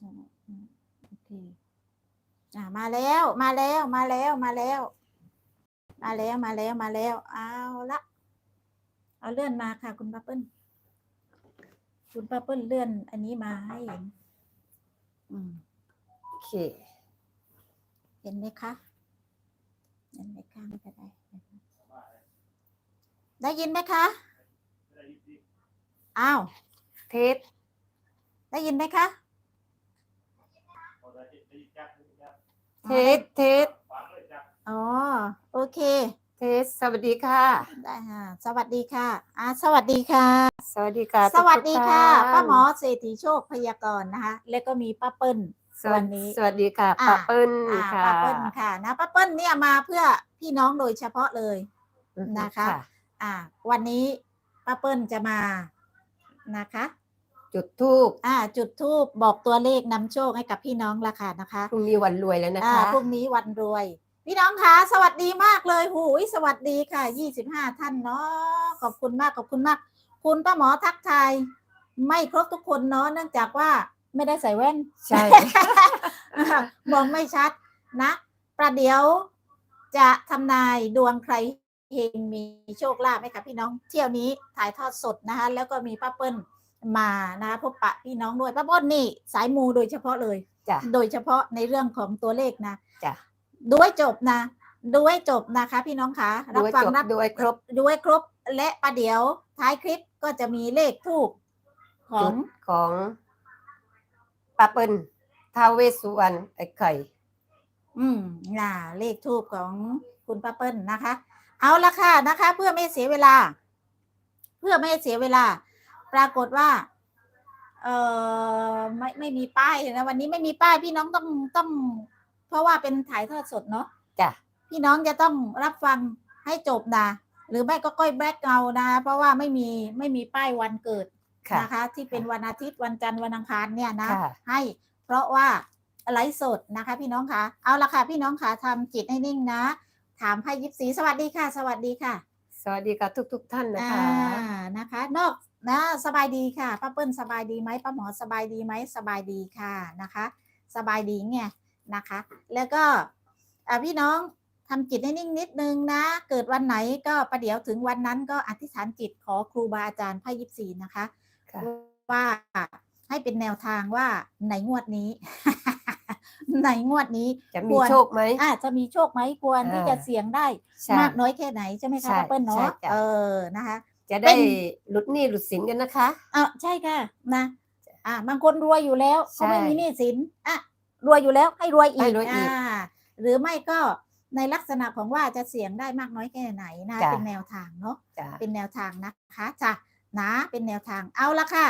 จะอืมโอเคอ่ามาแล้วมาแล้วมาแล้วมาแล้ว มาแล้วมาแล้วมาแล้ว เอาละเอาเลื่อนมาค่ะ คุณป้าเปิ้ลคุณป้าเปิ้ลเลื่อน อันนี้มาให้เห็นอืมโอเค เห็นไหมคะเห็นไหมคะไม่เป็นไรได้ยินไหมคะอ้าวเทสได้ยินไหมคะ เทสเทสอ๋อ โอเค เทส สวัสดีค่ะ ได้ค่ะ สวัสดีค่ะ อ่า สวัสดีค่ะ สวัสดีค่ะ สวัสดีค่ะทุกๆท่นป้าหมอเศรษฐีโชคพยากรณ์นะคะ แล้วก็มีป้าเปิ้ลสวัวัสนดีนี้สวัสดีค่ะอ่าป้าเปิ้ลอ่าค่ะป้าเปิ้ลค่ะนะป้าเปิ้ลเนี่ยมาเพื่อพี่น้องโดยเฉพาะเลยนะคะ อ่า วันนี้ป้าเปิ้ลจะมานะคะ จุดทูบอ่า จุดทูบบอกตัวเลขนำโชคให้กับพี่น้องละค่ะนะคะพรุ่งนี้วันรวยแล้วนะอ่าคะ พรุ่งนี้วันรวย พี่น้องคะสวัสดีมากเลยหูยสวัสดีค่ะยี่สิบห้าท่านเนาะขอบคุณมากขอบคุณมาก คุณป้าหมอทักทายไม่ครบทุกคนเนาะเนื่องจากว่าไม่ได้ใส่แว่น ใช่ มองไม่ชัดนะ ประเดี๋ยวจะทำนายดวงใครเฮงมีโชคลาภไหมคะพี่น้อง เที่ยวนี้ถ่ายทอดสดนะคะแล้วก็มีป้าเปิ้ล มานะคะพบปะพี่น้องด้วยป้าเปิ้ลนี่สายมูโดยเฉพาะเลย จ้ะโดยเฉพาะในเรื่องของตัวเลขนะจ้ะดูให้จบนะ ดูให้จบนะคะ พี่น้องคะดูให้ฟัจบรับดูให้ครบ ดูให้ครบและประเดี๋ยวท้ายคลิปก็จะมีเลขทูบของจุดของป้าเปิ้ลท้าวเวสสุวรรณไอ้ไข่ อืมน่ะเลขทูบของคุณป้าเปิ้ลนะคะ เอาละค่ะนะคะ เพื่อไม่เสียเวลา เพื่อไม่ให้เสียเวลา ปรากฏว่า เออไม่ไม่มีป้ายนะวันนี้ไม่มีป้ายพี่น้องต้องต้อง เพราะว่าเป็นถ่ายทอดสดเนาะจ้ะพี่น้องจะต้องรับฟังให้จบนะหรือไม่ก็ก้อยแบล็กเอานะ เพราะว่าไม่มีไม่มีป้ายวันเกิดค่ะนะคะ ที่เป็นวันอาทิตย์วันจันทร์วันอังคารเนี่ยนะ ค่ะให้เพราะว่าไลฟ์สดนะคะ พี่น้องคะเอาละค่ะ พี่น้องคะทำจิตให้นิ่งนะ ถามไพ่ยิปซีสวัสดีค่ะ สวัสดีค่ะสวัสดีค่ะทุกทุกๆท่านนะคะ อ่านะคะ นอก นะสบายดีค่ะป้าเปิ้ลสบายดีไหมป้าหมอสบายดีไหมสบายดีค่ะนะคะ สบายดีไงนะคะ แล้วก็อ่าพี่น้องทำจิตให้นิ่งนิดนึงนะ เกิดวันไหนก็ประเดี๋ยวถึงวันนั้นก็อธิษฐานจิตขอครูบาอาจารย์ไพ่ยิปซีนะคะค่ะว่าให้เป็นแนวทางว่าในงวดนี้ ในงวดนี้จะคมีวรโชคไหมอาจะมีโชคไหมควรที่อ่าจะเสี่ยงได้ใช่มากน้อยแค่ไหนใช่ไหมใช่คะป้าเปิ้ลใช่เนาะจ้ะเออนะคะ จะเป็ได้นหลุดหนี้หลุดสินกันนะคะอะใช่ค่ะนะ อ่าบางคนรวยอยู่แล้วใช่เขาไม่มีหนี้สินอะรวยอยู่แล้วให้รวยอีให้กรวยอีกอ่าหรือไม่ก็ในลักษณะของว่าจะเสี่ยงได้มากน้อยแค่ไหนนะจ้ะเป็นแนวทางเนาะจ้ะเป็นแนวทางนะคะจ้ะนะเป็นแนวทางเอาละค่ะ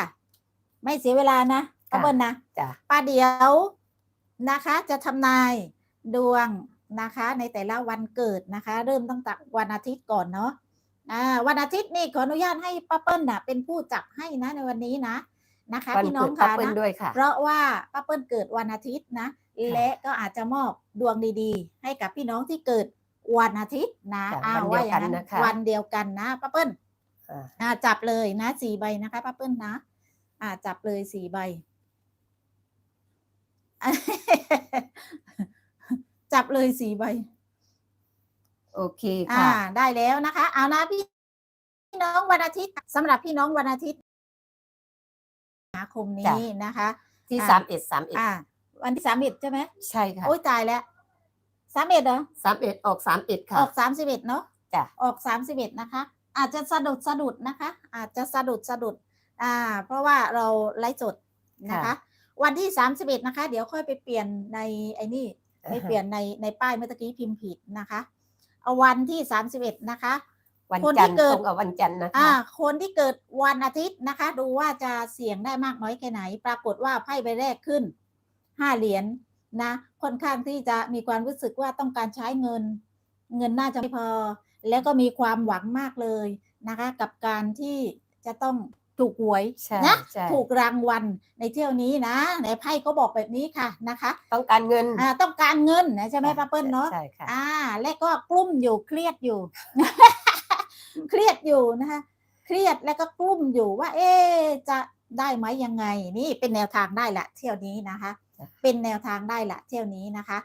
ไม่เสียเวลานะป้าเบิ้ลนะจ้ะป้าเดียวนะคะ จะทำนายดวงนะคะ ในแต่ละวันเกิดนะคะ เริ่มตั้งแต่วันอาทิตย์ก่อนเนาะอ่า วันอาทิตย์นี่ขออนุญาตให้ป้าเปิ้ลน่ะเป็นผู้จับให้นะในวันนี้นะนะคะวันพี่น้อเกิงดป้าค่ะเปิ้ลนะด้วยค่ะเพราะว่าป้าเปิ้ลเกิดวันอาทิตย์นะ และก็อาจจะมอบดวงดีๆ ให้กับพี่น้องที่เกิดวันอาทิตย์นะจ้ะอ้าววันเดีว่ายวอย่างนั้นกันนะคะวันเดียวกันนะป้าเปิ้ลอ่าอ่าจับเลยนะสี่ใบนะคะป้าเปิ้ลนะอ่าจับเลยสี่ใบ จับเลยสี่ใบ โอเคอ่าค่ะ ได้แล้วนะคะ เอานะพี่พี่น้องวันอาทิตย์สำหรับพี่น้องวันอาทิตย์สิงหาคมนี้นะคะ ที่อ่าสามเอ็ดสามเอ็ดอ่า วันที่สามเอ็ดใช่ไหมใช่ค่ะโอ้ยตายแล้วสามเอ็ดเหรอ สามเอ็ดออกสามเอ็ดค่ะออกสามสิบเอ็ดเนาะจ้ะ ออกสามสิบเอ็ดนะคะ อาจจะสะดุดสะดุดนะคะ อาจจะสะดุดสะดุด อ่า เพราะว่าเราไลฟ์สดนะคะ วันที่สามสิบเอ็ดนะคะ เดี๋ยวค่อยไปเปลี่ยนในไอ้นี่ ไปเปลี่ยนในในป้ายเมื่อตะกี้พิมพ์ผิดนะคะ เอาวันที่สามสิบเอ็ดนะคะ วันคนที่จันทร์เกิดตรงกับวันจันทร์นะคะ อ่าคนที่เกิดวันอาทิตย์นะคะ ดูว่าจะเสี่ยงได้มากน้อยแค่ไหน ปรากฏว่าไพ่ใบแรกขึ้นห้าเหรียญนะ ค่อนข้างที่จะมีความรู้สึกว่าต้องการใช้เงิน เงินน่าจะไม่พอ แล้วก็มีความหวังมากเลยนะคะ กับการที่จะต้อง ถูกหวยใช่นะใช่ถูกรางวัลในเที่ยวนี้นะในไพ่เขาบอกแบบนี้ค่ะนะคะต้องการเงินอ่าต้องการเงินนะใช่ไหมป้าเปิ้ลเนาะใช่ค่ะอ่า และก็กลุ้มอยู่เครียดอยู่ เครียดอยู่นะคะเครียดแล้วก็กลุ้มอยู่ว่า เอ๊ะจะได้ไหมยังไง นี่เป็นแนวทางได้ละเที่ยวนี้นะคะจ้ะเป็นแนวทางได้ละเที่ยวนี้นะคะ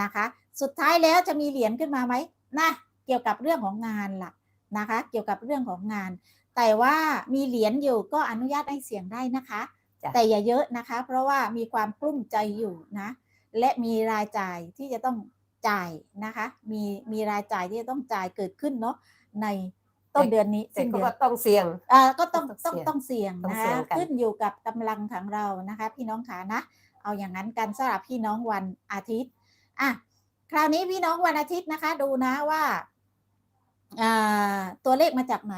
นะคะ สุดท้ายแล้วจะมีเหรียญขึ้นมาไหมนะเกี่ยวกับเรื่องของงานล่ะนะคะ เกี่ยวกับเรื่องของงาน แต่ว่ามีเหรียญอยู่ก็อนุญาตให้เสี่ยงได้นะคะจ้ะแต่อย่าเยอะนะคะ เพราะว่ามีความกลุ้มใจอยู่นะ และมีรายจ่ายที่จะต้องจ่ายนะคะ มีมีรายจ่ายที่จะต้องจ่ายเกิดขึ้นเนาะในต้นเดือนนี้แต่สิ้นเขาเดือนก็ต้องเสี่ยงอ่าก็ต้องต้ต้อองงเสี่ยงต้องเสี่ยงต้องนะเสี่ยงกันขึ้นอยู่กับกำลังของเรานะคะ พี่น้องขานะ เอาอย่างนั้นกันสำหรับพี่น้องวันอาทิตย์อะคราวนี้พี่น้องวันอาทิตย์นะคะ ดูนะว่าอ่าตัวเลขมาจากไหน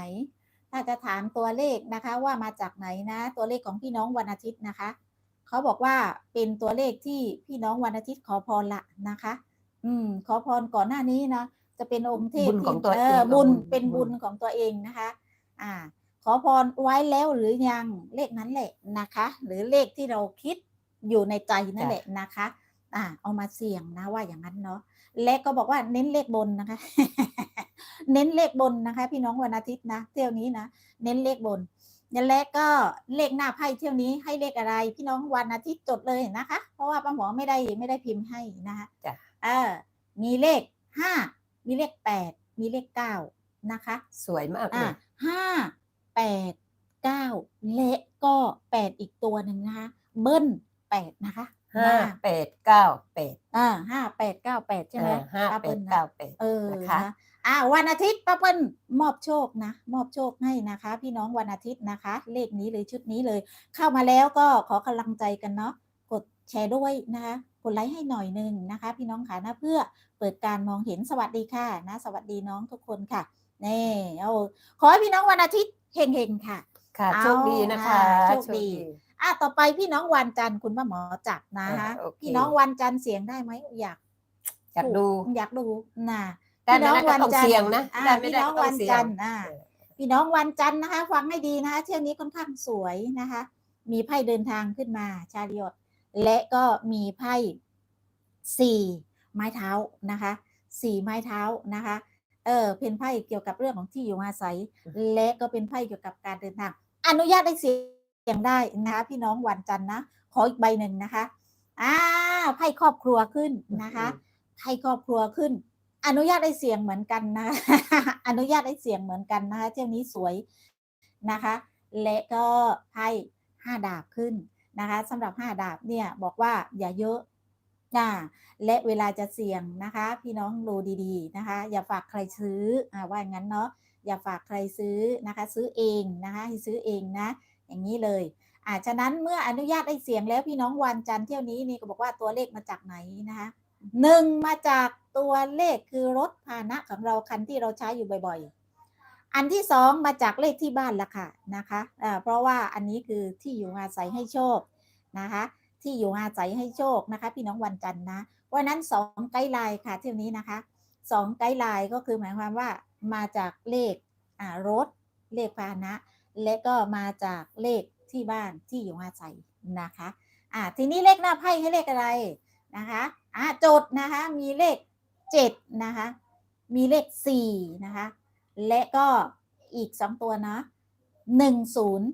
ถ้าจะถามตัวเลขนะคะว่ามาจากไหนนะ ตัวเลขของพี่น้องวันอาทิตย์นะคะ เขาบอกว่าเป็นตัวเลขที่พี่น้องวันอาทิตย์ขอพรละนะคะ อืม ขอพรก่อนหน้านี้นะจะเป็นองค์เทพบุญของตัวเอเองอกับบุญบุญเป็นบุบุญญของตัวเองนะคะ อ่า ขอพรไว้แล้วหรือยังเลขนั้นแหละนะคะ หรือเลขที่เราคิดอยู่ในใจนั่นแหละนะคะ อ่า เอามาเสี่ยงนะว่าอย่างนั้นเนาะ และก็บอกว่าเน้นเลขบนนะคะ เน้นเลขบนนะคะ พี่น้องวันอาทิตย์นะ เที่ยวนี้นะ เน้นเลขบนและก็เลขหน้าไพ่เที่ยวนี้ให้เลขอะไร พี่น้องวันอาทิตย์จดเลยนะคะ เพราะว่าป้าหมอไม่ได้ไม่ได้พิมพ์ให้นะคะจ้ะเออมีเลขห้ามีเลขแปดมีเลขเก้านะคะ สวยมากเลอ่ายห้าแปดเก้าและก็แปดอีกตัวหนึ่งนะคะ เบิ้ลแปดนะคะ ห้านะแปดเก้าแปดอ่าห้าแปดเก้าแปดใช่ไหมอ่าห้าป้แปปิ้ดลนะเก้าแปดเออนะคะนะอ่าวันอาทิตย์ป้าเปิ้ลมอบโชคนะ มอบโชคให้นะคะ พี่น้องวันอาทิตย์นะคะ เลขนี้เลยชุดนี้เลย เข้ามาแล้วก็ขอกำลังใจกันเนาะกดแชร์ด้วยนะคะกดไลค์ให้หน่อยหนึงนะคะ พี่น้องค่ะนะเพื่อเปิดการมองเห็นสวัสดีค่ะนะ สวัสดีน้องทุกคนค่ะนี่เอาขอให้พี่น้องวันอาทิตย์เฮงๆค่ะ ค่ะเอาโชคดีนะคะโชคดี อะต่อไปพี่น้องวันจันทร์คุณป้าหมอจับนะคะอ่าโอเค พี่น้องวันจันทร์เสียงได้ไหมอยากอยากดูอยากดูนะได้ไม่ได้ก็ต้องเสี่ยงนะอ่าได้ไม่พี่ได้น้องก็ต้วัองนเสี่ยจัง นทร์อ่าเออ พี่น้องวันจันทร์นะคะฟังให้ดีนะคะเที่ยวนี้ค่อนข้างสวยนะคะ มีไพ่เดินทางขึ้นมา ชาลิอตและก็มีไพ่สี่ไม้เท้านะคะสี่ไม้เท้านะคะ เออเป็นไพ่เกี่ยวกับเรื่องของที่อยู่อาศัย และก็เป็นไพ่เกี่ยวกับการเดินทาง อนุญาตให้เสีย งได้นะคะพี่น้องวันจันทร์นะขออีกใบหนึ่งนะคะอ่าไพ่ครอบครัวขึ้นนะคะไพ่ครอบครัวขึ้น อนุญาตให้เสียงเหมือนกันนะอนุญาตให้เสียงเหมือนกันนะคะเที่ยวนี้สวยนะคะ และก็ไพ่ห้าดาบขึ้นนะคะสำหรับห้าดาบเนี่ยบอกว่าอย่าเยอะนะและเวลาจะเสี่ยงนะคะ พี่น้องดูดีๆนะคะ อย่าฝากใครซื้ออ่าว่าอย่างนั้นเนาะอย่าฝากใครซื้อนะคะ ซื้อเองนะคะให้ซื้อเองนะ อย่างนี้เลยอ่าฉะนั้นเมื่ออนุญาตให้เสียงแล้วพี่น้องวันจันทร์เที่ยวนี้นี่ก็บอกว่าตัวเลขมาจากไหนนะคะหนึ่งมาจากตัวเลขคือรถพาหนะของเราคันที่เราใช้อยู่บ่อยๆ อันที่สองมาจากเลขที่บ้านละค่ะนะคะอ่าเพราะว่าอันนี้คือที่อยู่อาศัยให้โชคนะคะ ที่อยู่อาศัยให้โชคนะคะ พี่น้องวันจันทร์นะเพราะฉะนั้นสองไกด์ไลน์ค่ะเที่ยวนี้นะคะสองไกด์ไลน์ก็คือหมายความว่ามาจากเลขอ่ารถเลขพาหนะ และก็มาจากเลขที่บ้านที่อยู่อาศัยนะคะอ่าทีนี้เลขหน้าไพ่ให้เลขอะไรนะคะอ่าโจทย์นะคะมีเลขเจ็ดนะคะมีเลขสี่นะคะและก็อีกสองตัวนะหนึ่งศูนย์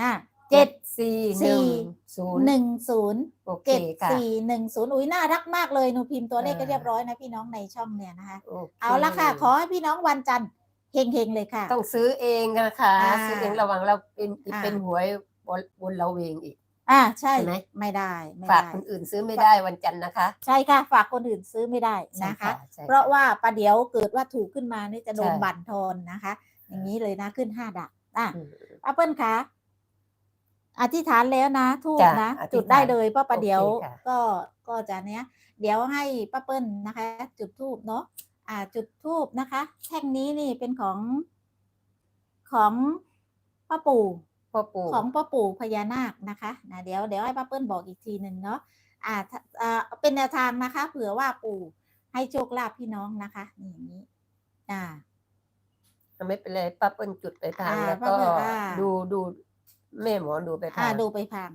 อ่าเจ็ดสี่หสี่นึ่งศูนย์หนึ่งศูนย์โอเคเจ็ดค่ะสี่หนึ่งศูนย์อุ้ยน่ารักมากเลยหนูพิมพ์ตัวเลขก็อ่าเรียบร้อยนะพี่น้องในช่องเนี่ยนะคะโคเอาละค่ะ ขอให้พี่น้องวันจันทร์ เฮงๆเลยค่ะ ต้องซื้อเองนะคะอ่า ซื้อเองระวังเราเป็นอ่าเป็นหวยบนบนเราเองอีก อ่าใช่ใช่ไหม ไม่ได้ไม่ฝากได้ คนอื่นซื้อไม่ได้วันจันทร์นะคะใช่ค่ะ ฝากคนอื่นซื้อไม่ได้นะคะ ใช่เพราะว่าประเดี๋ยวเกิดว่าถูกขึ้นมานี่จะโดนใช่บั่นทอนนะคะ อย่างนี้เลยนะขึ้นห้าดับอะ อืมป้าเปิ้ลคะอธิษฐานแล้วนะทูบจ้ะนะ อธิษฐานจุดได้เลยเพราะประเดี๋ยวโอเคค่ะ ก็ก็จะเนี้ย เดี๋ยวให้ป้าเปิ้ลนะคะ จุดทูบเนาะ อ่าจุดทูบนะคะ แท่งนี้นี่เป็นของของป้าปู่พ่อปู่ของพ่อปู่พญานาคนะคะนะเดี๋ยวเดี๋ยวให้ป้าเปิ้ลบอกอีกทีหนึ่งเนาะอ่าถ้าอ่าเป็นแนวทางนะคะ เผื่อว่าปู่ให้โชคลาภพี่น้องนะคะนี่อย่างนี้ อ่าไม่เป็นไรป้าเปิ้ลจุดไปทางอ่าแล้วป้าก็เปิ้ลอ่าดูดูแม่หมอดูไปทาอ่างดูไปพัง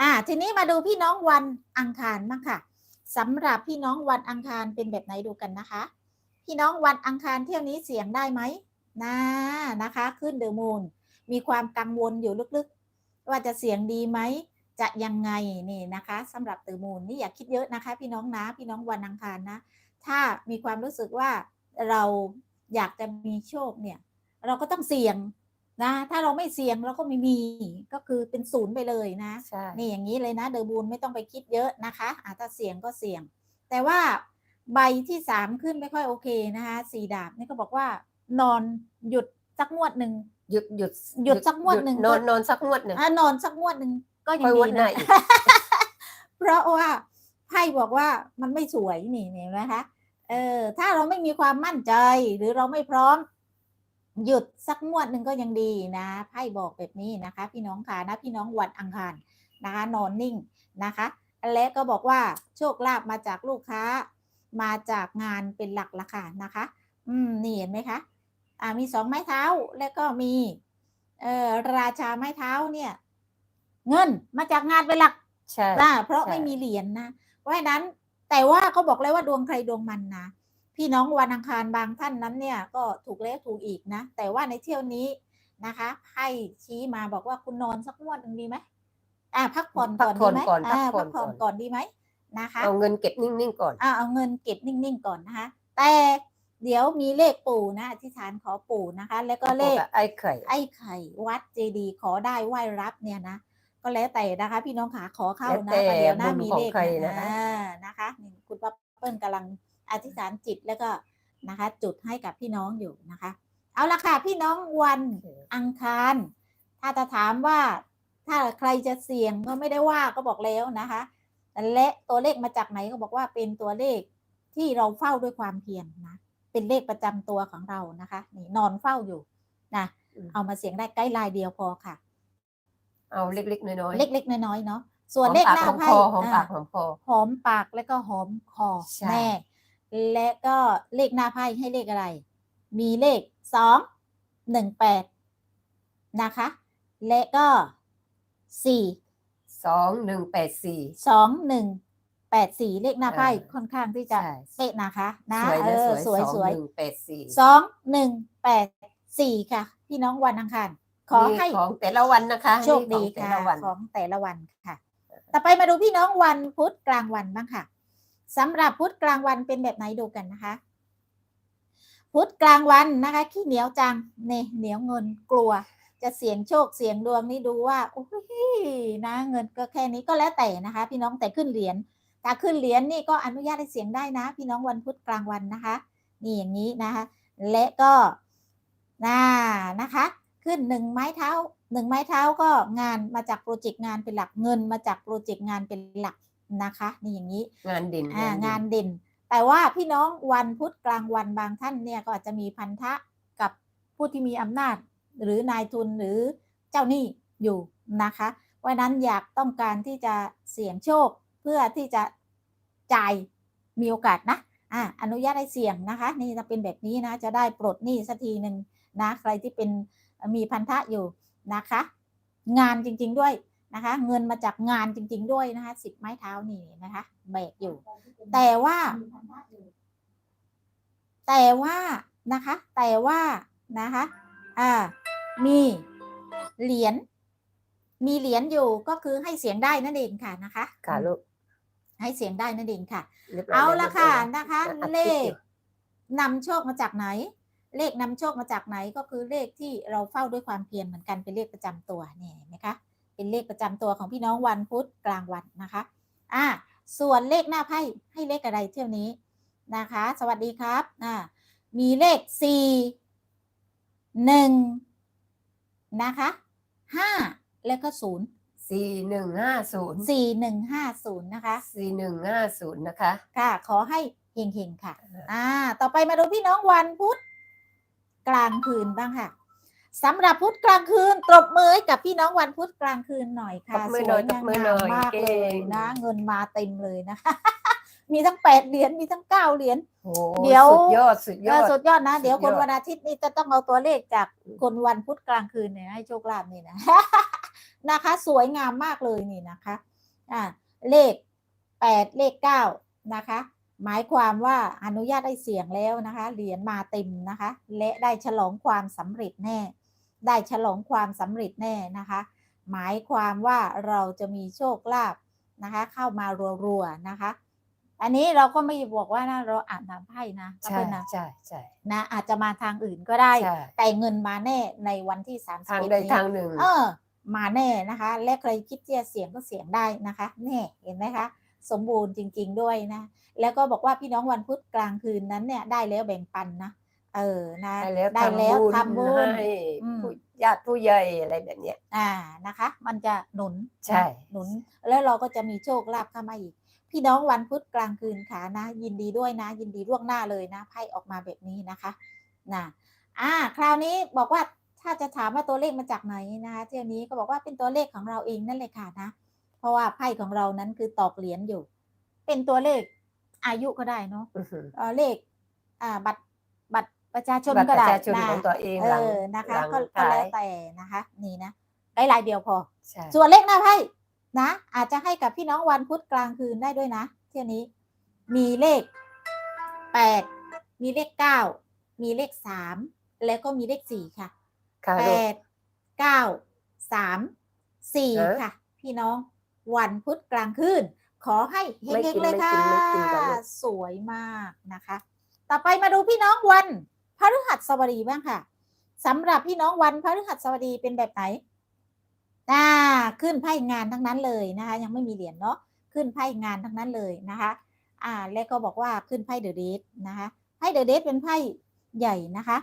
อ่า ทีนี้มาดูพี่น้องวันอังคารบ้างค่ะสำหรับพี่น้องวันอังคารเป็นแบบไหนดูกันนะคะ พี่น้องวันอังคารเที่ยวนี้เสียงได้ไหมนะนะคะ ขึ้นเดอะมูนมีความกังวลอยู่ลึกว่าจะเสียงดีไหมจะยังไงนี่นะคะสำหรับตือมูลนี่อย่าคิดเยอะนะคะ พี่น้องนะพี่น้องวันอังคารนะ ถ้ามีความรู้สึกว่าเราอยากจะมีโชคเนี่ย เราก็ต้องเสี่ยงนะถ้าเราไม่เสี่ยงเราก็ไม่มีก็คือเป็นศูนย์ไปเลยนะใช่นี่อย่างนี้เลยนะเดอบูลไม่ต้องไปคิดเยอะนะคะอาถ้าเสี่ยงก็เสี่ยง แต่ว่า ใบที่สามขึ้นไม่ค่อยโอเคนะคะสี่ดาบนี่ก็บอกว่า นอนหยุดสักงวดหนึ่งหยุดหยุดหยุดสักงวดหนึ่งนอนนอนสักงวดหนึ่งอะนอนสักงวดหนึ่งก็ยัค่งอยดีงวดหน้านะอีกเพราะว่าไพ่บอกว่ามันไม่สวยนี่เห็นไหมคะเออถ้าเราไม่มีความมั่นใจหรือเราไม่พร้อม หยุดสักงวดหนึ่งก็ยังดีนะไพ่บอกแบบนี้นะคะ พี่น้องค่ะนะพี่น้องวันอังคารนะคะนอนนิ่งนะคะและก็บอกว่าโชคลาภมาจากลูกค้า มาจากงานเป็นหลักละค่ะนะคะ อืมนี่เห็นไหมคะอ่ามีสองไม้เท้าแล้วก็มีเอ่อราชาไม้เท้าเนี่ย เงินมาจากงานเป็นหลักใช่นะเพราะใช่ไม่มีเหรียญนะเพราะฉะนั้นแต่ว่าเขาบอกเลยว่าดวงใครดวงมันนะพี่น้องวันอังคารบางท่านนั้นเนี่ยก็ถูกแล้วถูกอีกนะ แต่ว่าในเที่ยวนี้นะคะไพ่ชี้มาบอกว่าคุณนอนสักงวดหนึ่งดีไหมอ่าพักผ่อนก่อนพักผ่อนดีไหมก่อนอ่าพัพักกผ่ผ่ออนนก่ก่ออนนดีไหม นะคะ เอาเงินเก็บนิ่งๆก่อน อ่าเอาเงินเก็บนิ่งๆก่อนนะคะ แต่เดี๋ยวมีเลขปู่นะอธิษฐานขอปู่นะคะ แล้วก็เลขไอ้ไข่ ไอ้ไข่วัดเจดีย์ขอได้ไหว้รับเนี่ยนะก็แล้วแต่นะคะ พี่น้องขาขอเข้าแล้วนะแต่ประเดี๋ยวหน้าบุญมีของเลขใครนะนะคะอ่านะคะนี่คุณป้าเปิ้ลกำลังอธิษฐานจิตแล้วก็นะคะ จุดให้กับพี่น้องอยู่นะคะ เอาละค่ะพี่น้องวันอังคาร ถ้าจะถามว่าถ้าใครจะเสี่ยงก็ไม่ได้ว่าก็บอกแล้วนะคะ และตัวเลขมาจากไหนก็บอกว่าเป็นตัวเลขที่เราเฝ้าด้วยความเพียรนะเป็นเลขประจำตัวของเรานะคะนี่นอนเฝ้าอยู่นะอืมเอามาเสียงได้ใกล้ลายเดียวพอค่ะ เอาเล็กๆน้อยๆเล็กๆน้อยๆเนาะส่วนหอมเลขปากหน้าหอมไพ่คอหอมปากอ่าหอมคอหอมปากแล้วก็หอมคอใช่แน่และก็เลขหน้าไพ่ให้เลขอะไร มีเลขสองหนึ่งแปดนะคะ และก็สี่ สองหนึ่งแปดสี่ สองหนึ่งแปดสี่เลขหน้าไพ่อ่าค่อนข้างที่จะใช่ เป๊ะนะคะนะสวยเอนะอสวยสวยสองสวยหนึ่งแปดสี่สองหนึ่งแปดสี่ค่ะ พี่น้องวันอังคารขอนี่ให้ของแต่ละวันนะคะโชคดีนี่ของแต่ค่ะละวัน ของแต่ละวันค่ะ ต่อไปมาดูพี่น้องวันพุธกลางวันบ้างค่ะสำหรับพุธกลางวันเป็นแบบไหนดูกันนะคะ พุธกลางวันนะคะ ขี้เหนียวจังเนี่ยเหนียวเงินกลัว จะเสียงโชคเสียงดวงนี่ดูว่าโอ้ยนะเงินก็แค่นี้ก็แล้วแต่นะคะ พี่น้องแต่ขึ้นเหรียญถ้าขึ้นเหรียญนี่ก็อนุญาตให้เสียงได้นะ พี่น้องวันพุธกลางวันนะคะ นี่อย่างนี้นะคะ และก็น่านะคะ ขึ้นหนึ่งไม้เท้าหนึ่งไม้เท้าก็งานมาจากโปรเจกต์งานเป็นหลักเงินมาจากโปรเจกต์งานเป็นหลักนะคะ นี่อย่างนี้งานเด่นอ่างานเด่นเด่นแต่ว่าพี่น้องวันพุธกลางวันบางท่านเนี่ยก็อาจจะมีพันธะกับผู้ที่มีอำนาจ หรือนายทุนหรือเจ้าหนี้อยู่นะคะเพราะนั้นอยากต้องการที่จะเสี่ยงโชคเพื่อที่จะจ่ายมีโอกาสนะอ่าอนุญาตให้เสี่ยงนะคะ นี่จะเป็นแบบนี้นะจะได้ปลดหนี้สักทีหนึ่งนะใครที่เป็นมีพันธะอยู่นะคะ งานจริง ๆด้วยนะคะ เงินมาจากงานจริง ๆ ด้วยนะคะสิบไม้เท้านี่นะคะแบกอยู่ แต่ว่า แต่ว่านะคะ แต่ว่านะคะ อ่า มีเหรียญมีเหรียญอยู่ก็คือให้เสียงได้นั่นเองค่ะนะคะค่ะลูกให้เสียงได้นั่นเองค่ะรียบร้ยเอาแวละรียบร้ค่ะอยแวนะคะอะเลอะขนำโชคมาจากไหน เลขนำโชคมาจากไหนก็คือเลขที่เราเฝ้าด้วยความเพียรเหมือนกันเป็นเลขประจำตัวเนี่ยเห็นไหมคะเป็นเลขประจำตัวของพี่น้องวันพุธกลางวันนะคะอ่าส่วนเลขหน้าไพ่ให้เลขอะไรเที่ยวนี้นะคะ สวัสดีครับอ่ามีเลขสี่หนึ่ง นะคะห้าแล้วก็ศูนย์สี่หนึ่งห้าศูนย์สี่หนึ่งห้าศูนย์นะคะสี่หนึ่งห้าศูนย์นะคะ ค่ะ ขอให้เฮงๆค่ะ อ่า ต่อไปมาดูพี่น้องวันพุธกลางคืนบ้างค่ะสำหรับพุธกลางคืนตบมือให้กับพี่น้องวันพุธกลางคืนหน่อยตค่ะบมือหน่อยสตวบมือหน่อยงามมากเก่เลยงนะ เงินมาเต็มเลยนะคะ มีทั้งแปดเหรียญมีทั้งเก้าเหรียญ โอ้เดี๋ยว สุดยอดสุดยเอออดสุดยอดนะสุดเดี๋ยวยอดคนวันอาทิตย์นี่จะต้องเอาตัวเลขจากคนวันพุธกลางคืนเนี่ยให้โชคลาภนี่นะ นะคะ สวยงามมากเลยนี่นะคะ อ่าเลขแปดเลขเก้านะคะ หมายความว่าอนุญาตได้เสี่ยงแล้วนะคะ เหรียญมาเต็มนะคะ และได้ฉลองความสำเร็จแน่ ได้ฉลองความสำเร็จแน่นะคะ หมายความว่าเราจะมีโชคลาภนะคะ เข้ามารัวๆนะคะ อันนี้เราก็ไม่บอกว่านะเราอ่านตามไพ่นะป้าใช่เปิ้ลนะใช่ใช่ นะอาจจะมาทางอื่นก็ได้ ใช่ แต่เงินมาแน่ในวันที่สามสิบทางเอ็ดใดนี้ทางหนึ่ง เออ มาแน่นะคะ และใครคิดที่จะเสียงก็เสียงได้นะคะแน่เห็นไหมคะ สมบูรณ์จริง ๆด้วยนะ แล้วก็บอกว่าพี่น้องวันพุธกลางคืนนั้นเนี่ยได้แล้วแบ่งปันนะเออนะได้แล้วได้แล้วทำทำบุบุญ ญให้อืม ผู้ญาติผู้ใหญ่อะไรแบบเนี้ย อ่านะคะ มันจะหนุนใช่นะหนุน แล้วเราก็จะมีโชคลาภเข้ามาอีก พี่น้องวันพุธกลางคืนค่ะนะ ยินดีด้วยนะ ยินดีล่วงหน้าเลยนะไพ่ออกมาแบบนี้นะคะนะอ่าคราวนี้บอกว่าถ้าจะถามว่าตัวเลขมาจากไหนนะคะเที่ยวนี้ก็บอกว่าเป็นตัวเลขของเราเองนั่นเลยค่ะนะ เพราะว่าไพ่ของเรานั้นคือตอกเหรียญอยู่ เป็นตัวเลขอายุก็ได้เนาะอื้อหือเอ่อเลขอ่าบัตรบัตรประชาชนบัตรก็ประได้ชาชนนะของตัวเองเอหลังอนะคะหลังก็ก็ท้าแล้ยวแต่นะคะ นี่นะได้ลายเดียวพอใช่ส่วนเลขหน้าไพ่ นะ อาจจะให้กับพี่น้องวันพุธกลางคืนได้ด้วยนะ เที่ยวนี้ มีเลขแปดมีเลขเก้ามีเลขสามแล้วก็มีเลขสี่ค่ะ ค่ะแปลูกดเก้าสามสี่ฮะค่ะ พี่น้องวันพุธกลางคืน ขอให้เฮไม่งกินๆเลยไม่ค่ะกินไม่กินก่อนลูก สวยมากนะคะ ต่อไปมาดูพี่น้องวันพฤหัสบดีบ้างค่ะสำหรับพี่น้องวันพฤหัสบดีเป็นแบบไหน อ่าขึ้นไพ่งานทั้งนั้นเลยนะคะ ยังไม่มีเหรียญเนาะขึ้นไพ่งานทั้งนั้นเลยนะคะ อ่า แล้วก็บอกว่าขึ้นไพ่เดอะเดทนะคะไพ่เดอะเดทเป็นไพ่ใหญ่นะคะ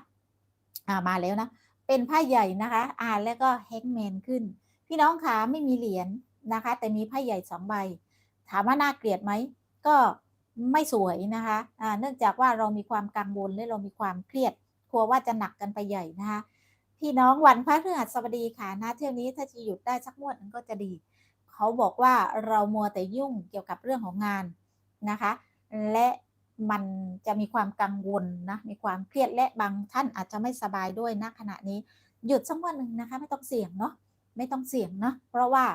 อ่ามาแล้วนะเป็นไพ่ใหญ่นะคะ อ่าแล้วก็แฮงแมนขึ้น พี่น้องขาไม่มีเหรียญนะคะ แต่มีไพ่ใหญ่สองใบ ถามว่าน่าเกลียดไหมก็ไม่สวยนะคะอ่าเนื่องจากว่าเรามีความกังวลและเรามีความเครียดกลัวว่าจะหนักกันไปใหญ่นะคะ พี่น้องวันพระฤหัสบดีค่ะนะเที่ยวนี้ถ้าจะหยุดได้สักงวดหนึงก็จะดี เขาบอกว่าเรามัวแต่ยุ่งเกี่ยวกับเรื่องของงานนะคะ และมันจะมีความกังวลนะมีความเครียดและบางท่านอาจจะไม่สบายด้วยนะขณะนี้หยุดสักวันหนึ่งนะคะ ไม่ต้องเสี่ยงเนาะไม่ต้องเสี่ยงเนาะเพราะว่า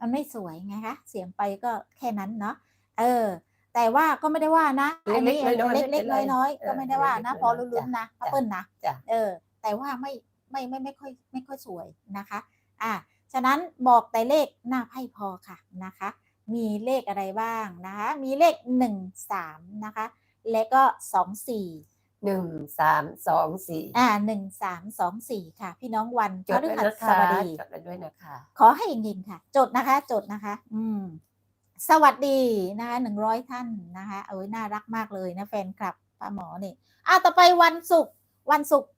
มันไม่สวยไงคะเสี่ยงไปก็แค่นั้นเนาะเออ แต่ว่าก็ไม่ได้ว่านะอันนี้เล็กๆน้อยๆไม่เล็กเป็นไรๆน้อยๆก็ไม่ได้ว่านะเออพอเล็กๆลุ้นๆนะป้าจ้ะเปิ้ลนะจ้ะเออ แต่ว่าไม่ ไม่ไม่ไม่ค่อยไม่ค่อยสวยนะคะอะฉะนั้นบอกแต่เลขหน้าไพ่พอค่ะนะคะ มีเลขอะไรบ้างนะคะ มีเลขหนึ่งสามนะคะ และก็สองสี่หนึ่งสามสองสี่อ่าหนึ่งสามสองสี่ค่ะ พี่น้องวันจพดฤไว้หันะสคะบดี จดไว้ด้วยนะคะ ขอให้เงินๆค่ะ จดนะคะ จดนะคะ อืม สวัสดีนะคะหนึ่งร้อยท่านนะคะเอ้ยน่ารักมากเลยนะแฟนคลับป้าหมอนี่อะต่อไปวันศุกร์วันศุกร์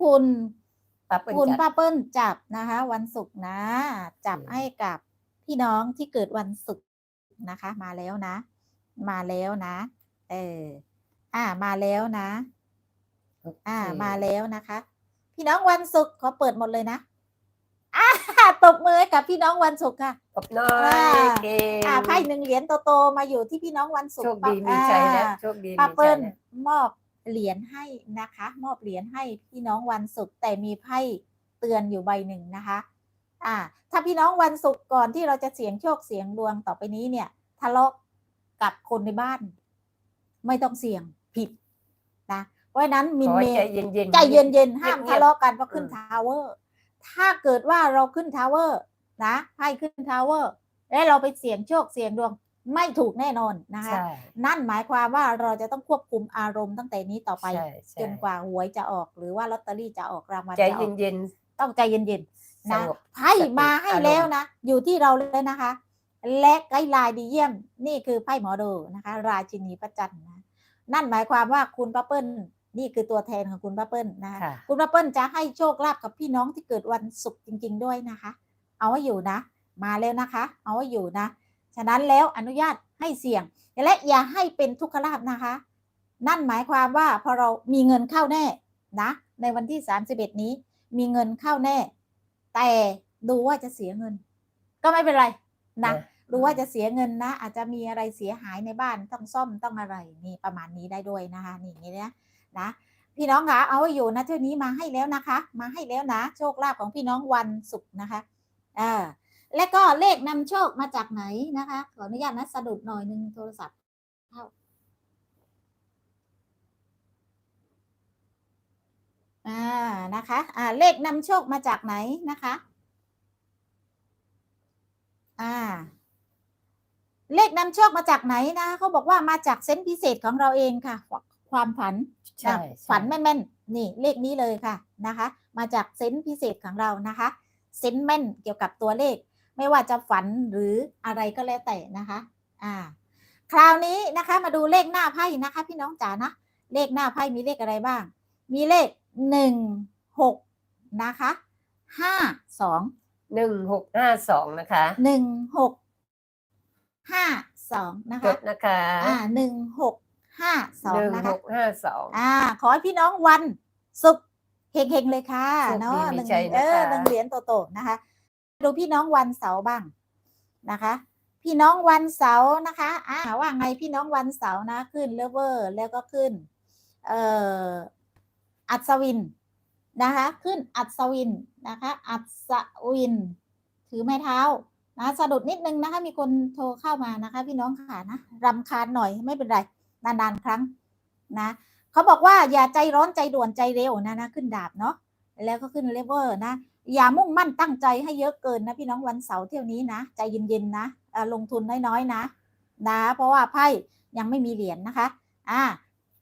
คุณ ป้าเปิ้ลคุณจัดป้าเปิ้ลจับนะคะ วันศุกร์นะ จับอืมให้กับพี่น้องที่เกิดวันศุกร์นะคะ มาแล้วนะ มาแล้วนะ เอออ่ามาแล้วนะอ่าโเคมาแล้วนะคะ พี่น้องวันศุกร์ขอเปิดหมดเลยนะอ่าตบมือให้กับพี่น้องวันศุกร์ค่ะขอบน้อยอ่า เก่งอ่าไพ่หนึ่งเหรียญโตๆมาอยู่ที่พี่น้องวันศุกโชร์คดีมีป้าชัยนะอ่าโชคดีป้ามีเปิ้ชัลยนะมอบ เหรียญให้นะคะ มอบเหรียญให้พี่น้องวันศุกร์แต่มีไพ่เตือนอยู่ใบหนึ่งนะคะอ่าถ้าพี่น้องวันศุกร์ก่อนที่เราจะเสียงโชคเสียงดวงต่อไปนี้เนี่ยทะเลาะกับคนในบ้าน ไม่ต้องเสี่ยงผิดนะเพราะฉะนั้นมินขอเมใจเย็นๆใจเย็นๆห้ามเงียบๆทะเลาะกันเพราะขึ้นอืมทาวเวอร์ถ้าเกิดว่าเราขึ้นทาวเวอร์นะไพ่ขึ้นทาวเวอร์แล้วเราไปเสี่ยงโชคเสี่ยงดวง ไม่ถูกแน่นอนนะคะใช่นั่นหมายความว่าเราจะต้องควบคุมอารมณ์ตั้งแต่นี้ต่อไปใช่ใช่จนกว่าหวยจะออกหรือว่าลอตเตอรี่จะออกรางวัลใจจะออกเย็นต้องใจเย็นๆสนะงบไพ่สติมาให้อารมณ์แล้วนะ อยู่ที่เราเลยนะคะ และไกด์ไลน์ดีเยี่ยม นี่คือไพ่หมอดูนะคะ ราชินีพระจันทร์นะนั่นหมายความว่าคุณป้าเปิ้ลนี่คือตัวแทนของคุณป้าเปิ้ลนะคะค่ะคุณป้าเปิ้ลจะให้โชคลาภกับพี่น้องที่เกิดวันศุกร์จริง ๆ ด้วยนะคะ เอาไว้อยู่นะ มาแล้วนะคะ เอาไว้อยู่นะ ฉะนั้นแล้วอนุญาตให้เสี่ยง และอย่าให้เป็นทุกขลาภนะคะ นั่นหมายความว่าพอเรามีเงินเข้าแน่นะในวันที่ 31 นี้มีเงินเข้าแน่ แต่ดูว่าจะเสียเงิน ก็ไม่เป็นไรนะนะดูว่าจะเสียเงินนะ อาจจะมีอะไรเสียหายในบ้านต้องซ่อมต้องอะไรนี่ประมาณนี้ได้ด้วยนะคะนี่อย่างนี้นะนะพี่น้องคะเอาไว้อยู่นะเที่ยวนี้มาให้แล้วนะคะ มาให้แล้วนะ โชคลาภของพี่น้องวันศุกร์นะคะอ่า และก็เลขนำโชคมาจากไหนนะคะ ขออนุญาตนะสะดุดหน่อยหนึ่งโทรศัพท์เข้าอ่านะคะอ่าเลขนำโชคมาจากไหนนะคะ อ่า เลขนำโชคมาจากไหนนะเขาบอกว่ามาจากเซนต์พิเศษของเราเองค่ะ ความฝันฝันแม่นๆนี่เลขนี้เลยค่ะนะคะ มาจากเซนต์พิเศษของเรานะคะเซนต์แม่นเกี่ยวกับตัวเลข ไม่ว่าจะฝันหรืออะไรก็แล้วแต่นะคะอ่าคราวนี้นะคะมาดูเลขหน้าไพ่นะคะ พี่น้องจ๋านะเลขหน้าไพ่มีเลขอะไรบ้าง มีเลขหนึ่งหกนะคะห้าสองหนึ่งหกห้าสองนะคะหนึ่งหกห้าสองนะจคะดนะคะอ่าหนึ่งหกห้าสองหนึ่งนะหคะกห้าสองอ่า ขอให้พี่น้องวันศุกร์เฮงๆเลยค่ะโชคดีเนาะมีหนึ่งชัยเอนะคะอหนึ่งเหรียญโตๆนะคะ ดูพี่น้องวันเสาร์บ้างนะคะ พี่น้องวันเสาร์นะคะอ่าว่าไงพี่น้องวันเสาร์นะขึ้นเลเวอร์แล้วก็ขึ้นเอ่ออัศวินนะคะ ขึ้นอัศวินนะคะอัศวิน ถือไม้เท้านะสะดุดนิดนึงนะคะ มีคนโทรเข้ามานะคะ พี่น้องค่ะนะรำคาญหน่อยไม่เป็นไร นานๆครั้งนะเขาบอกว่าอย่าใจร้อนใจด่วนใจเร็วนะนะขึ้นดาบเนาะแล้วก็ขึ้นเลเวอร์นะ อย่ามุ่งมั่นตั้งใจให้เยอะเกินนะพี่น้องวันเสาร์เที่ยวนี้นะ ใจเย็นๆนะลงทุนน้อยๆนะ นะ เพราะว่าไพ่ยังไม่มีเหรียญนะคะ อ่า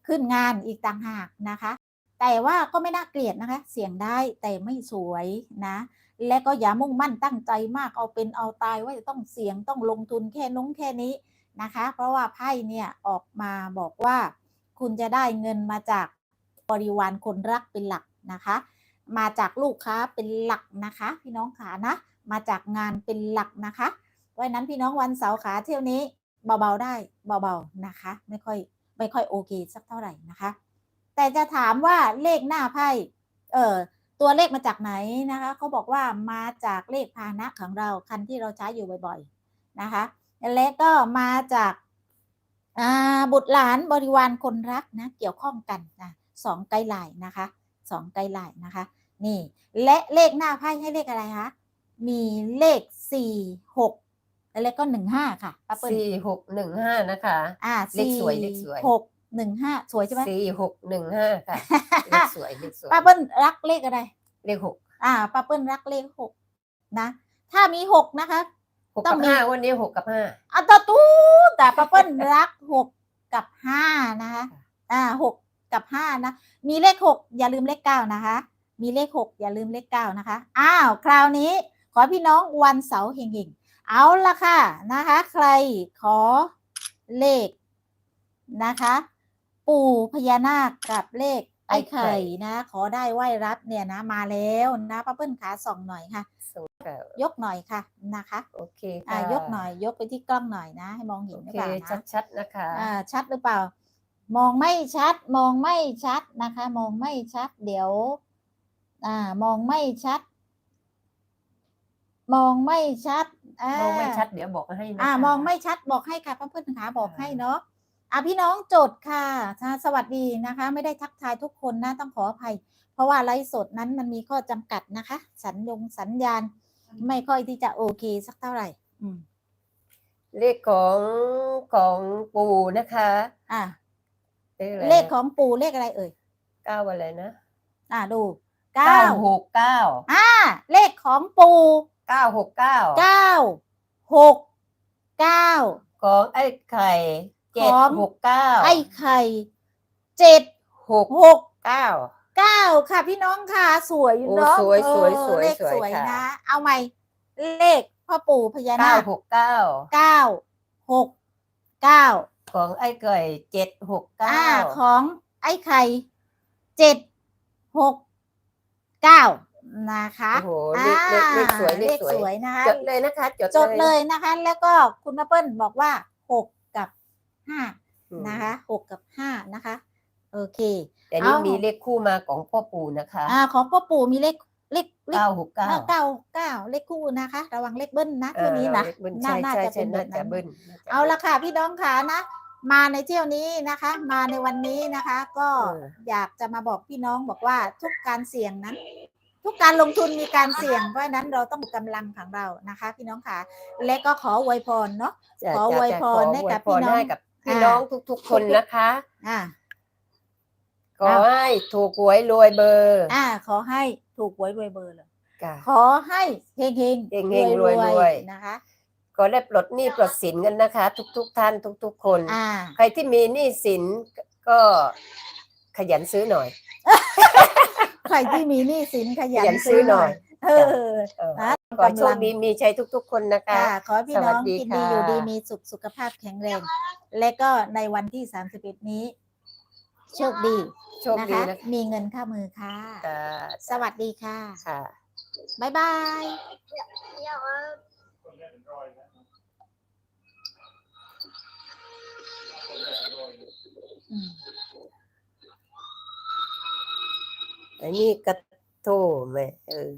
ขึ้นงานอีกต่างหากนะคะ แต่ว่าก็ไม่น่าเกลียดนะคะ เสี่ยงได้แต่ไม่สวยนะ และก็อย่ามุ่งมั่นตั้งใจมากเอาเป็นเอาตายว่าจะต้องเสี่ยงต้องลงทุนแค่น้งแค่นี้นะคะ เพราะว่าไพ่เนี่ยออกมาบอกว่า คุณจะได้เงินมาจากบริวารคนรักเป็นหลักนะคะ มาจากลูกค้าเป็นหลักนะคะ พี่น้องขานะ มาจากงานเป็นหลักนะคะเพราะนั้นพี่น้องวันเสาร์ขาเที่ยวนี้เบาๆได้เบาๆนะคะ ไม่ค่อยไม่ค่อยโอเคสักเท่าไหร่นะคะ แต่จะถามว่าเลขหน้าไพ่เอ่อตัวเลขมาจากไหนนะคะเขาบอกว่ามาจากเลขพาหนะของเราคันที่เราใช้อยู่บ่อยๆนะคะและก็มาจากบุตรหลานบริวารคนรักนะเกี่ยวข้องกันนะสองไกด์ไลน์นะคะ สองไกด์ไลน์นะคะ นี่ และเลขหน้าไพ่ให้เลขอะไรคะมีเลขสี่หกแล้วก็หนึ่งห้าค่ะป้าเปิ้ลสี่หกหนึ่งห้านะคะ อ่าเลขสวยเลขสวยหกหนึ่งห้าสวยใช่ไหมสี่หกหนึ่งห้าค่ะ เลขสวยเลขสวยป้าเปิ้ลรักเลขอะไร เลขหกอ่าป้าเปิ้ลรักเลขหกนะ ถ้ามีหกนะคะหกต้อกังบมีห้าวันนี้หกกับห้าอัตตู้แต่ป้าเปิ้ลรักหกกับห้านะคะ อ่าหก กับห้านะ มีเลขหกอย่าลืมเลขเก้านะคะ มีเลขหกอย่าลืมเลขเก้านะคะ อ้าว คราวนี้ ขอพี่น้องวันเสาร์เฮงๆ เอาละค่ะนะคะ ใครขอเลขนะคะ ปู่พญานาคกับเลขไอ้ไข่นะ ขอได้ไหวรับเนี่ยนะมาแล้วนะป้าเปิ้ลขาส่องหน่อยค่ะสวยค่ะยกหน่อยค่ะนะคะ โอเคอ่าค่ะยกหน่อยยกไปที่กล้องหน่อยนะ ให้มองเห็นโอหรือเคเปล่านะชัดๆนะคะอ่าชัดหรือเปล่า มองไม่ชัด มองไม่ชัดนะคะ มองไม่ชัด เดี๋ยว อ่า มองไม่ชัด มองไม่ชัดอ่ามองไม่ชัดเดี๋ยวบอกให้นะคะอ่ามองไม่ชัดบอกให้ค่ะเพื่อนๆขาบอกให้เนาะอะพี่น้องโจทย์ค่ะค่ะสวัสดีนะคะ ไม่ได้ทักทายทุกคนนะต้องขออภัย เพราะว่าไลฟ์สดนั้นมันมีข้อจำกัดนะคะ สัญญงสัญญาณ ไม่ค่อยที่จะโอเคสักเท่าไหร่อืมเลขของของปู่นะคะ อะ เลขอะไรเลขของปู่เลขอะไรเอ่ยเก้าอะไรนะอะดูเก้าเก้าหกเก้าอ่า เลขของปู่เก้าหกเก้าเก้าหกเก้าของไอ้ไข่เจ็ดของหกเก้าไอ้ไข่เจ็ดหกหกเก้าเก้าค่ะพี่น้องค่ะ สวยอยู่โอ้เนาะสวยเออสวยสวยเลขสวยสวยค่ะนะ เอาใหม่เลขพ่อปู่พญาเก้านาคหกเก้าเก้าหกเก้า ของไอ้ไก่เจ็ดหกเก้าอ่าของไอ้ไข่เจ็ดหกเก้านะคะโอ้โหเลขเลขเลขสวยอ่าเลขสวย นะคะ จดเลยนะคะ จดจดเลยนะคะ แล้วก็คุณแอปเปิลบอกว่าหกกับห้าอืมนะคะหกกับห้านะคะ โอเค แต่นี่เอา มีเลขคู่มาของพ่อปู่นะคะอ่าของพ่อปู่มีเลขเลขเลข เก้าหกเก้าอ่าเก้าเก้าเลขคู่นะคะ ระวังเลขเบิ้ลนะเที่ยวนี้นะเออเลขเบิ้ลน่าใช่น่าใช่จะใช่เป็นแบน่าบจะนั้นเบิ้ลน่จเอาละค่ะพี่น้องขานะ มาในเที่ยวนี้นะคะ มาในวันนี้นะคะ ก็เอออยากจะมาบอกพี่น้องบอกว่าทุกการเสี่ยงนั้น ทุกการลงทุนมีการเสี่ยงเพราะฉะนั้นเราต้องกำลังของเรานะคะ พี่น้องขาและก็ขออวยพรเนาะจะขอจะอวยจะพรให้กับขออวยพพี่น้องให้กับพี่อ่าน้องทุก ๆ คนนะคะอ่าขอให้ถูกหวยรวยเบอร์ อ่า ขอให้ถูกหวยรวยเบอร์เลยค่ะขอให้เฮงเฮงเฮงๆรวยๆนะคะ ก็ได้ปลดหนี้ปลดสินกันนะคะ ทุกๆท่านทุก ๆ คน อ่า ใครที่มีหนี้สินก็ขยันซื้อหน่อย ใครที่มีหนี้สินขขยัยันนซื้อหน่อยเออ เออนะขอโชคดีมีชัยทุก ๆ คนนะคะ ค่ะขอให้พี่น้องสวัสดีกินดีค่ะ อยู่ดีมีสุขสุขภาพแข็งแรง และก็ในวันที่ 31 นี้ โชคดีโชคนะดีคะ นะมีเงินเข้ามือค่ะคะสวัสดีค่ะ ค่ะ บ๊ายบายอืม อันนี้กระโถแม่เออ